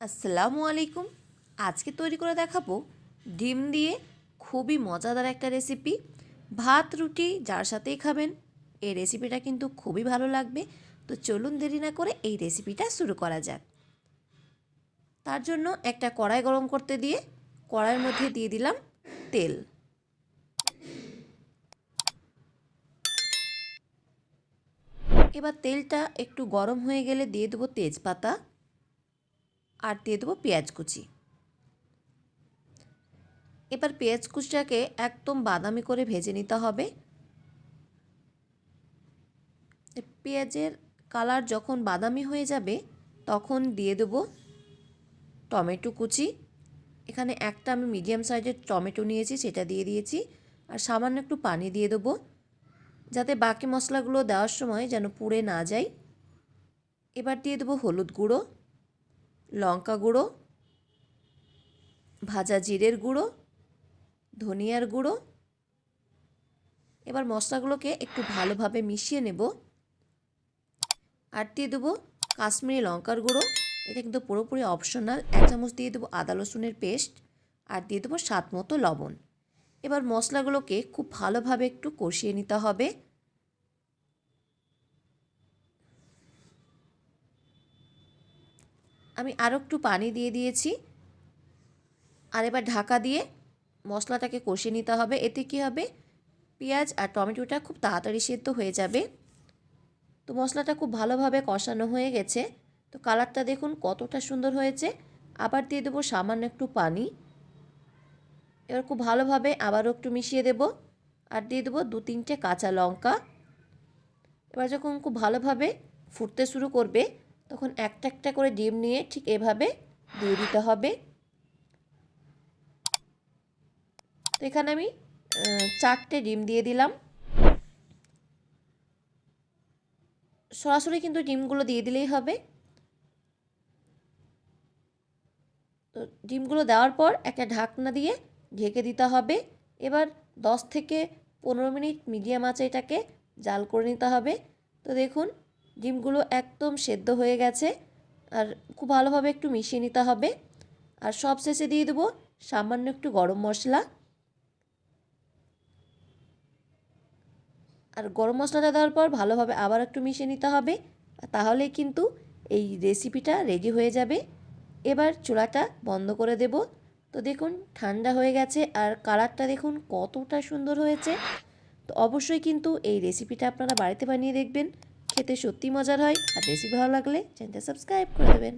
আসসালামু আলাইকুম। আজকে তৈরি করে দেখাবো ডিম দিয়ে খুবই মজাদার একটা রেসিপি। ভাত, রুটি যার সাথেই খাবেন, এই রেসিপিটা কিন্তু খুবই ভালো লাগবে। তো চলুন দেরি না করে এই রেসিপিটা শুরু করা যাক। তার জন্য একটা কড়াই গরম করতে দিয়ে কড়াইয়ের মধ্যে দিয়ে দিলাম তেল। এবার তেলটা একটু গরম হয়ে গেলে দিয়ে দেবো তেজপাতা। আর দিয়ে দেবো পেঁয়াজ কুচি। এবার পেঁয়াজ কুচিটাকে একদম বাদামি করে ভেজে নিতে হবে। পেঁয়াজের কালার যখন বাদামি হয়ে যাবে, তখন দিয়ে দেবো টমেটো কুচি। এখানে একটা আমি মিডিয়াম সাইজের টমেটো নিয়েছি, সেটা দিয়ে দিয়েছি। আর সামান্য একটু পানি দিয়ে দেবো, যাতে বাকি মশলাগুলো দেওয়ার সময় যেন পুড়ে না যায়। এবার দিয়ে দেবো হলুদ গুঁড়ো। লঙ্কা গুঁড়ো, ভাজা জিরের গুঁড়ো, ধনিয়ার গুঁড়ো। এবার মশলাগুলোকে একটু ভালোভাবে মিশিয়ে নেব। আর দিয়ে দেবো কাশ্মীরি লঙ্কার গুঁড়ো। এটা কিন্তু পুরোপুরি অপশনাল এক চামচ দিয়ে দেবো আদা রসুনের পেস্ট। আর দিয়ে দেবো স্বাদ মতো লবণ। এবার মশলাগুলোকে খুব ভালোভাবে একটু কষিয়ে নিতে হবে। আমি আরও একটু পানি দিয়ে দিয়েছি। আর এবার ঢাকা দিয়ে মশলাটাকে কষিয়ে নিতে হবে। এতে কী হবে? পেঁয়াজ আর টমেটোটা খুব তাড়াতাড়ি সেদ্ধ হয়ে যাবে। তো মশলাটা খুব ভালোভাবে কষানো হয়ে গেছে। তো কালারটা দেখুন কতটা সুন্দর হয়েছে। আবার দিয়ে দেবো সামান্য একটু পানি। এবার খুব ভালোভাবে আবারও একটু মিশিয়ে দেব। আর দিয়ে দেবো দু তিনটে কাঁচা লঙ্কা। এবার যখন খুব ভালোভাবে ফুটতে শুরু করবে তখন একটা একটা করে ডিম নিয়ে ঠিক এভাবে দিয়ে দিতে হবে। তো এখানে আমি চারটে ডিম দিয়ে দিলাম। সরাসরি কিন্তু ডিমগুলো দিয়ে দিলেই হবে। তো ডিমগুলো দেওয়ার পর একটা ঢাকনা দিয়ে ঢেকে দিতে হবে। এবার দশ থেকে পনেরো মিনিট মিডিয়াম আঁচে এটাকে জাল করে নিতে হবে। তো দেখুন ডিমগুলো একদম সেদ্ধ হয়ে গেছে আর খুব ভালোভাবে একটু মিশিয়ে নিতে হবে। আর সব শেষে দিয়ে দেবো সামান্য একটু গরম মশলা। আর গরম মশলাটা দেওয়ার পর ভালোভাবে আবার একটু মিশিয়ে নিতে হবে। তাহলেই কিন্তু এই রেসিপিটা রেডি হয়ে যাবে। এবার চুলাটা বন্ধ করে দেব। তো দেখুন, ঠান্ডা হয়ে গেছে আর কালারটা দেখুন কতটা সুন্দর হয়েছে। তো অবশ্যই কিন্তু এই রেসিপিটা আপনারা বাড়িতে বানিয়ে দেখবেন। খেতে সত্যি মজার হয় আর বেশি ভালো লাগলে চ্যানেলটা সাবস্ক্রাইব করে দেবেন।